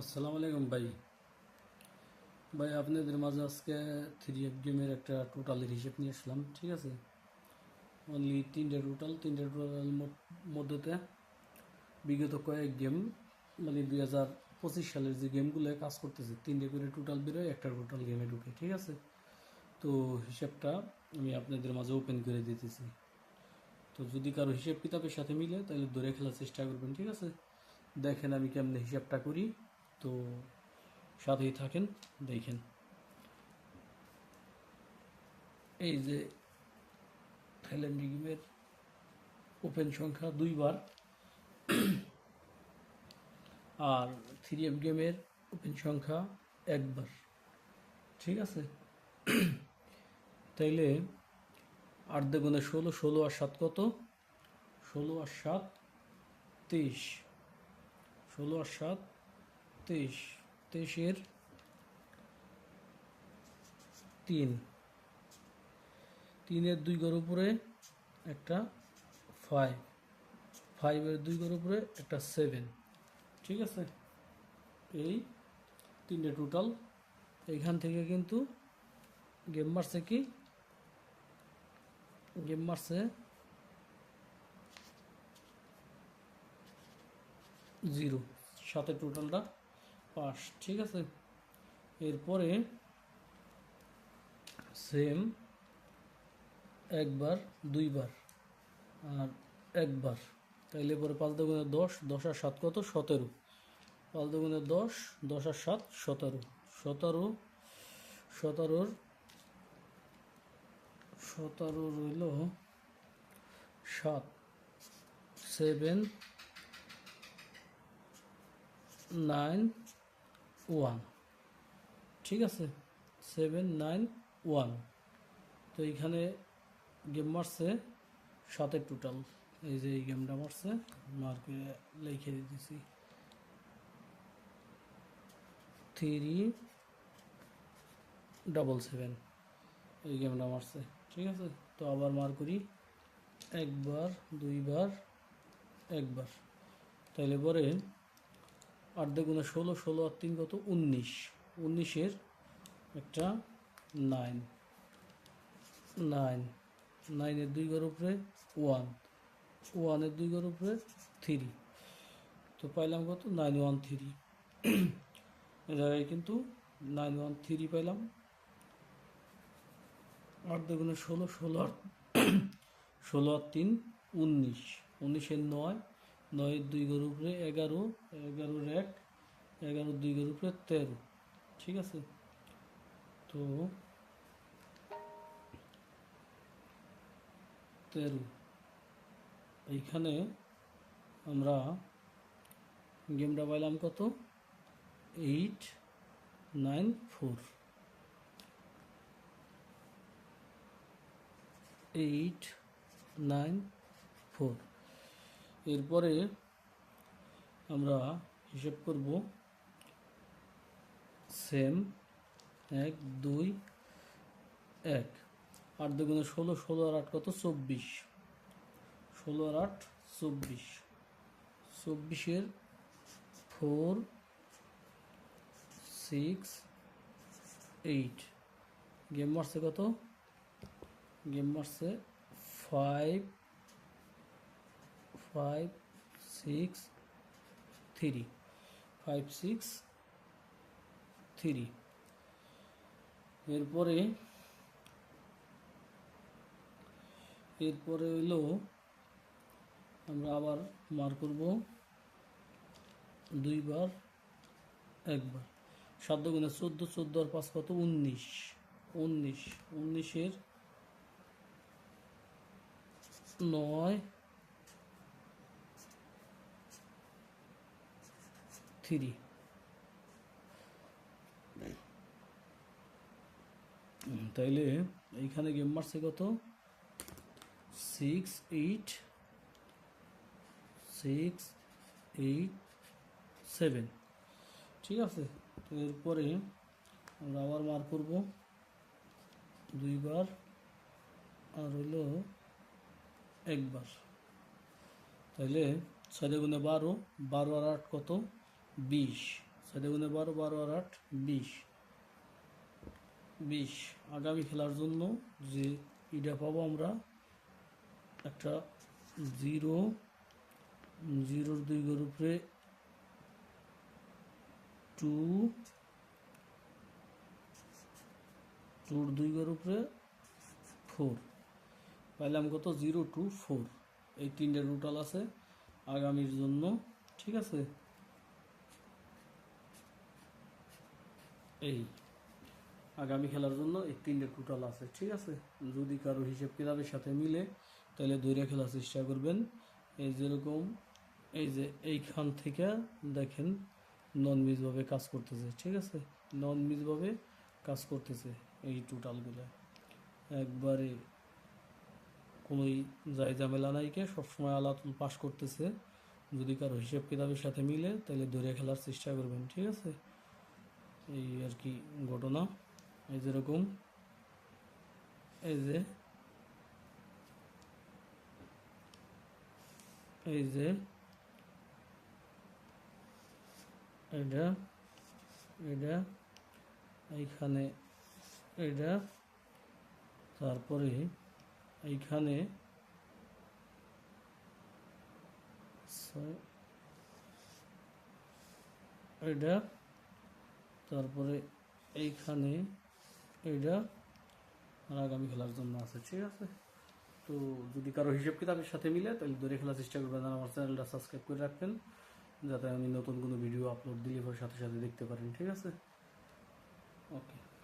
আসসালামু আলাইকুম ভাই। ভাই, আপনাদের মাঝে আজকে থ্রি এফ গেমের একটা টোটালের হিসেব নিয়ে আসলাম, ঠিক আছে? অনলি তিনটে টোটাল তিনটে টোটাল মধ্যতে বিগত কয়েক গেম মানে দুই হাজার পঁচিশ সালের যে গেমগুলো কাজ করতেছে, তিনটে করে টোটাল বেরোয় একটা টোটাল গেমে ঢুকে, ঠিক আছে? তো হিসাবটা আমি আপনাদের মাঝে ওপেন করে দিতেছি। তো যদি কারও হিসেব কিতাবের সাথে মিলে, তাহলে ধরে খেলার চেষ্টা করবেন, ঠিক আছে? দেখেন আমি কেমনে হিসাবটা করি। তো সাথেই থাকেন, দেখেন। এই যে থাইল্যান্ড গেমের ওপেন সংখ্যা দুইবার, আর থ্রি এফ গেমের ওপেন সংখ্যা একবার, ঠিক আছে? তাইলে আট দেগুণে ষোলো ষোলো আর সাত কত? ষোলো আর সাত, তেইশ। ষোলো আর সাত তেইশ, তেইশের তিন। তিনের দুই ঘর উপরে একটা ফাইভ ফাইভের দুই ঘর উপরে একটা সেভেন ঠিক আছে? এই তিনটে টোটাল এইখান থেকে কিন্তু গেম মারছে কি? গেম মারছে জিরো সাথে টোটালটা পাস, ঠিক আছে? এরপরে সেম একবার, দুইবার, আর একবার। তাইলে পরে পাঁচ দুগুণে দশ দশ আর সাত কত? সতেরো। পাঁচ দুগুণে দশ দশ আর সাত, সতেরো। সতেরো, সতেরোর, সতেরো রইল সাত। সেভেন নাইন ওয়ান ঠিক আছে? সেভেন নাইন ওয়ান তো এইখানে গেম মারছে সাতের টোটাল এই যে এই গেমটা মারছে মার্কে লিখে দিতেছি। থ্রি ডবল সেভেন এই গেমটা মারছে, ঠিক আছে? তো আবার মার করি। একবার, দুইবার, একবার। তাইলে পরে আট ষোলো ষোলো আর তিন কত? উনিশ। উনিশের একটা নাইন নাইন নাইনের দুই ঘর উপরে ওয়ান ওয়ানের দুই ঘর উপরে থ্রি তো পাইলাম কত? নাইন ওয়ান থ্রি এ জায়গায় কিন্তু নাইন ওয়ান থ্রি পাইলাম। আট দুগুণে ষোলো ষোলো আর ষোলো আর তিন, উনিশ। উনিশের নয় নয়ের দুই ঘর উপরে এগারো, এগারোর এক, এগারো দুই ঘর উপরে তেরো। ঠিক আছে? তো তেরো। এইখানে আমরা গেমটা পাইলাম কত? Eight, nine, four. Eight, nine, four. এরপরে আমরা হিসেব করব সেম এক, দুই, এক। আট দুগুণে ষোলো ষোলো আর আট কত? চব্বিশ। ষোলো আর আট, চব্বিশ। চব্বিশের ফোর, সিক্স, এইট। গেম মারছে কত? গেম মারছে five five six three five six three এরপরে এরপরে হইল আমরা আবার মার করব দুইবার, একবার। সাত গুণে চোদ্দ চোদ্দ আর পাঁচ কত? উনিশ। উনিশ। উনিশের নয় থ্রি। তাইলে এইখানে গেম মারছে কত? Six eight six eight seven ঠিক আছে এরপরে আমরা আবার মার করব। দুইবার, আর হইল একবার। তাইলে ছয় গুণে বারো বারো আর আট কত? বিশ। ছয় দুগুণে বারো বারো আর আট, বিশ। বিশ। আগামী খেলার জন্য যে ইটা পাবো আমরা, একটা জিরো, জিরোর দুই ঘর উপরে টু, টুর দুই ঘর উপরে ফোর। পাইলাম কত? Zero two four. এই তিনটে রুটাল আছে আগামীর জন্য, ঠিক আছে? এই আগামী খেলার জন্য এই তিনটে টোটাল আছে, ঠিক আছে? যদি কারও হিসেব কিতাবের সাথে মিলে, তাহলে দৈরা খেলার চেষ্টা করবেন। এই যেরকম, এই যে এইখান থেকে দেখেন নন মিজভাবে কাজ করতেছে, ঠিক আছে? নন মিজভাবে কাজ করতেছে এই টোটালগুলো একবারে কোনোই যাই ঝামেলা নাইকে সবসময় আলাতুল পাস করতেছে। যদি কারও হিসেব কিতাবের সাথে মিলে, তাহলে দৈরা খেলার চেষ্টা করবেন, ঠিক আছে? এই আর কি ঘটনা। এই যেরকম এই যে। এই যে। এটা। এটা। এইখানে এটা। তারপরে এইখানে এটা। তারপরে এইখানে এইটা আগামী খেলার জন্য আছে, ঠিক আছে? তো যদি কারও হিসেব কিতাবের সাথে মিলে, তাহলে দূরে খেলার চেষ্টা করবেন আর আমার চ্যানেলটা সাবস্ক্রাইব করে রাখবেন, যাতে আমি নতুন কোনো ভিডিও আপলোড দিলে সাথে সাথে দেখতে পারেন, ঠিক আছে? ওকে।